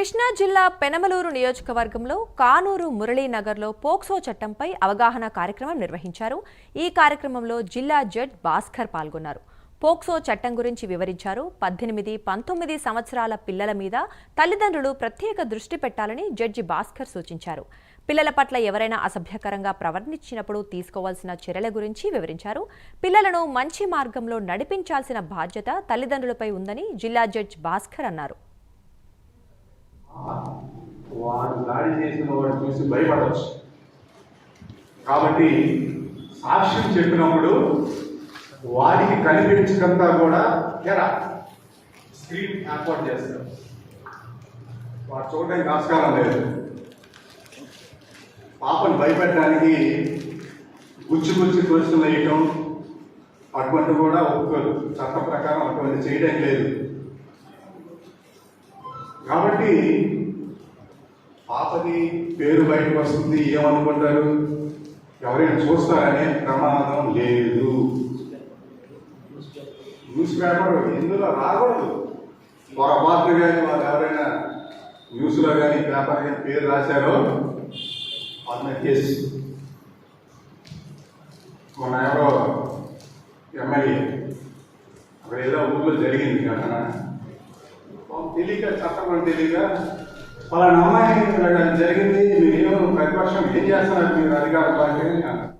కృష్ణా జిల్లా పెనమలూరు నియోజకవర్గంలో కానూరు మురళీనగర్లో పోక్సో చట్టంపై అవగాహన కార్యక్రమం నిర్వహించారు. ఈ కార్యక్రమంలో జిల్లా జడ్జ్ భాస్కర్ పాల్గొన్నారు. పోక్సో చట్టం గురించి వివరించారు. పద్దెనిమిది పంతొమ్మిది సంవత్సరాల పిల్లల మీద తల్లిదండ్రులు ప్రత్యేక దృష్టి పెట్టాలని జడ్జి భాస్కర్ సూచించారు. పిల్లల పట్ల ఎవరైనా అసభ్యకరంగా ప్రవర్తించినప్పుడు తీసుకోవాల్సిన చర్యల గురించి వివరించారు. పిల్లలను మంచి మార్గంలో నడిపించాల్సిన బాధ్యత తల్లిదండ్రులపై ఉందని జిల్లా జడ్జ్ భాస్కర్ అన్నారు వాడు దాడి చేసిన వాడు చూసి భయపడవచ్చు. కాబట్టి సాక్ష్యం చెప్పినప్పుడు వారికి కనిపించకంతా కూడా ఎరా. స్క్రీన్ ఏర్పాటు చేస్తారు వాడు చూడడానికి ఆస్కారం లేదు. పాపను భయపెట్టడానికి గుచ్చి గుచ్చి ప్రశ్నలు వేయటం అటువంటి కూడా ఒప్పుకోరు చట్ట ప్రకారం అటువంటి చేయడం లేదు. కాబట్టి పాతది పేరు బయటకు వస్తుంది ఏమనుకుంటారు? ఎవరైనా చూస్తారనే ప్రమాదం లేదు. న్యూస్ పేపర్ ఇందులో రాకూడదు? పొరపాటు కానీ వాళ్ళు ఎవరైనా న్యూస్లో కానీ పేపర్ కానీ పేరు రాశారో వాళ్ళ కేసు. మొన్న ఎవరో ఎమ్మెల్యే అక్కడ ఏదో ఊళ్ళో జరిగింది కదా తెలియక చట్టం తెలియక వాళ్ళ అమ్మాయి జరిగింది మీరు ప్రతిపక్షం ఏం చేస్తున్నారు? మీరు అధికారులు పార్టీ